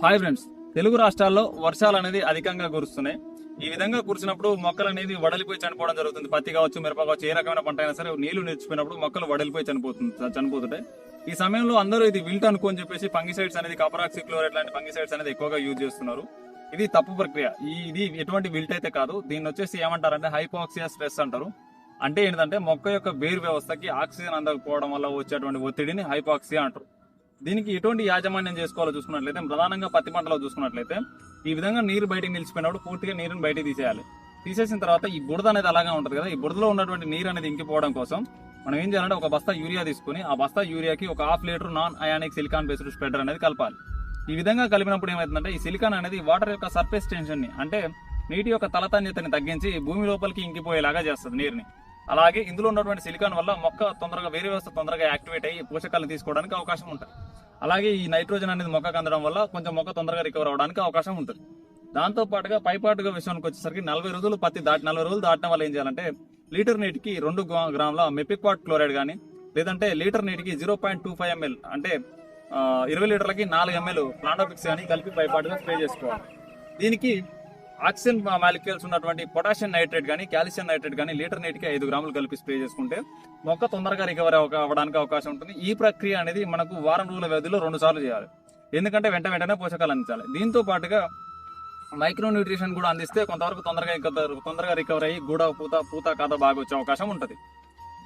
Hi friends Telugu రాష్ట్రాల్లో వర్షాలు అనేది అధికంగా కురుస్తున్నాయి. ఈ విధంగా కురిసినప్పుడు మొక్కలు అనేది వడలిపోయి చనిపోవడం జరుగుతుంది. పత్తి కావచ్చు మిరప కావచ్చు ఏ రకమైన పంట అయినా సరే నీళ్ళు నిలిచిపోయినప్పుడు మొక్కలు వడలిపోయి చనిపోతుంది చనిపోతుంటాయి. ఈ సమయంలో అందరూ ఇది విల్ట్ అనుకోని చెప్పేసి ఫంగిసైడ్స్ అనేది కపరాక్సి క్లోరైడ్ లాంటి ఫంగిసైడ్స్ అనేది ఎక్కువగా యూజ్ చేస్తున్నారు. ఇది తప్పు ప్రక్రియ. ఈ ఇది ఎటువంటి విల్ట్ అయితే కాదు. దీన్ని వచ్చేసి ఏమంటారంటే హైపోక్సియా స్ట్రెస్ అంటారు. అంటే ఏంటంటే మొక్క యొక్క వేరు వ్యవస్థకి ఆక్సిజన్ అందకపోవడం వల్ల వచ్చేటువంటి ఒత్తిడిని హైపాక్సియా అంటారు. దీనికి ఎటువంటి యాజమాన్యం చేసుకోవాలో చూసుకున్నట్లయితే ప్రధానంగా పత్తి పంటలో చూసుకున్నట్లయితే ఈ విధంగా నీరు బయటికి నిలిచిపోయినప్పుడు పూర్తిగా నీరుని బయటికి తీసేయాలి. తీసేసిన తర్వాత ఈ బురద అనేది అలాగే ఉంటుంది కదా ఈ బురదలో ఉన్నటువంటి నీరు అనేది ఇంకిపోవడం కోసం మనం ఏం చేయాలంటే ఒక బస్తా యూరియా తీసుకుని ఆ బస్తా యూరియాకి ఒక half litre non ionic silicone based spreader అనేది కలపాలి. ఈ విధంగా కలిపినప్పుడు ఏమవుతుందంటే ఈ సిలికాన్ అనేది వాటర్ యొక్క సర్ఫేస్ టెన్షన్ని అంటే నీటి యొక్క తలతాన్యతని తగ్గించి భూమి లోపలికి ఇంకిపోయేలాగా చేస్తుంది నీరుని. అలాగే ఇందులో ఉన్నటువంటి సిలికాన్ వల్ల మొక్క తొందరగా వేరే వ్యవస్థ తొందరగా యాక్టివేట్ అయ్యి పోషకాలను తీసుకోవడానికి అవకాశం ఉంటుంది. అలాగే ఈ నైట్రోజన్ అనేది మొక్కకు అందడం వల్ల కొంచెం మొక్క తొందరగా రికవర్ అవడానికి అవకాశం ఉంటుంది. దాంతో పాటుగా పైపాటుగా విషయానికి వచ్చేసరికి నలభై రోజులు పత్తి దాటి నలభై రోజులు దాటడం వల్ల ఏం చేయాలంటే లీటర్ నీటికి రెండు గ్రాముల మెపిక్వాట్ క్లోరైడ్ కానీ లేదంటే లీటర్ నీటికి zero point two five ml అంటే ఇరవై లీటర్లకి నాలుగు ఎంఎల్ ప్లాంటోపిక్స్ కానీ కలిపి పైపాటుగా స్ప్రే చేసుకోవాలి. దీనికి ఆక్సిజన్ మాలిక్యూల్స్ ఉన్నటువంటి పొటాషియం నైట్రేట్ కానీ కాల్షియం నైట్రేట్ కానీ లీటర్ నీటికి ఐదు గ్రాములు కలిపి స్ప్రే చేసుకుంటే మొక్క తొందరగా రికవర్ అవ్వడానికి అవకాశం ఉంటుంది. ఈ ప్రక్రియ అనేది మనకు వారం రోజుల వ్యవధిలో రెండు సార్లు చేయాలి. ఎందుకంటే వెంట వెంటనే పోషకాలు అందించాలి. దీంతో పాటుగా మైక్రో న్యూట్రిషన్ కూడా అందిస్తే కొంతవరకు తొందరగా ఇంకా తొందరగా రికవర్ అయ్యి గూడ పూత పూత కథ బాగా వచ్చే అవకాశం ఉంటుంది.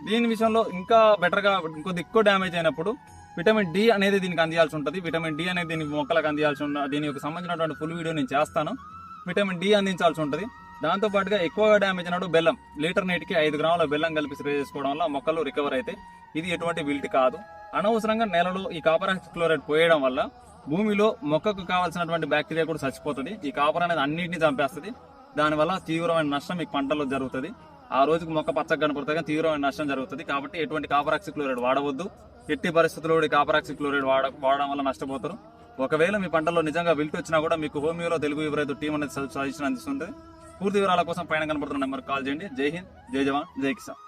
దీని విషయంలో ఇంకా బెటర్గా ఇంకొద్ది ఎక్కువ డ్యామేజ్ అయినప్పుడు విటమిన్ డి అనేది దీనికి అందియాల్సి ఉంటుంది. విటమిన్ డి అనేది దీనికి మొక్కలకు అందియాల్సి ఉన్న దీనికి సంబంధించినటువంటి ఫుల్ వీడియో నేను చేస్తాను. విటమిన్ డి అందించాల్సి ఉంటుంది. దాంతో పాటుగా ఎక్కువగా డ్యామేజ్ అయినప్పుడు బెల్లం లీటర్ నీటికి ఐదు గ్రాముల బెల్లం కలిపి స్ప్రే చేసుకోవడం వల్ల మొక్కలు రికవర్ అయితే ఇది ఎటువంటి విల్ట్ కాదు. అనవసరంగా నేలలో ఈ కాపర్ క్లోరైడ్ పోయడం వల్ల భూమిలో మొక్కకు కావాల్సినటువంటి బ్యాక్టీరియా కూడా చచ్చిపోతుంది. ఈ కాపర్ అనేది అన్నింటినీ చంపేస్తుంది. దానివల్ల తీవ్రమైన నష్టం మీకు పంటలో జరుగుతుంది. ఆ రోజుకి మొక్క పచ్చగా కనపడుతుంది తీవ్రమైన నష్టం జరుగుతుంది. కాబట్టి ఎటువంటి కాపరాక్సి క్లోరైడ్ వాడవద్దు. ఎట్టి పరిస్థితుల్లో ఈ కాపరాక్సి క్లోరైడ్ వాడ వాడడం వల్ల నష్టపోతారు. ఒకవేళ మీ పంటలో నిజంగా విల్ట్ వచ్చినా కూడా మీకు హోమియోలో తెలుగు వివరైతే టీం అనేది సజెషన్ అందిస్తుంది పూర్తి వివరాల కోసం పైన కనబడుతున్న నెంబర్ కాల్ చేయండి. జై హింద్ జై జవాన్ జై కిసాన్.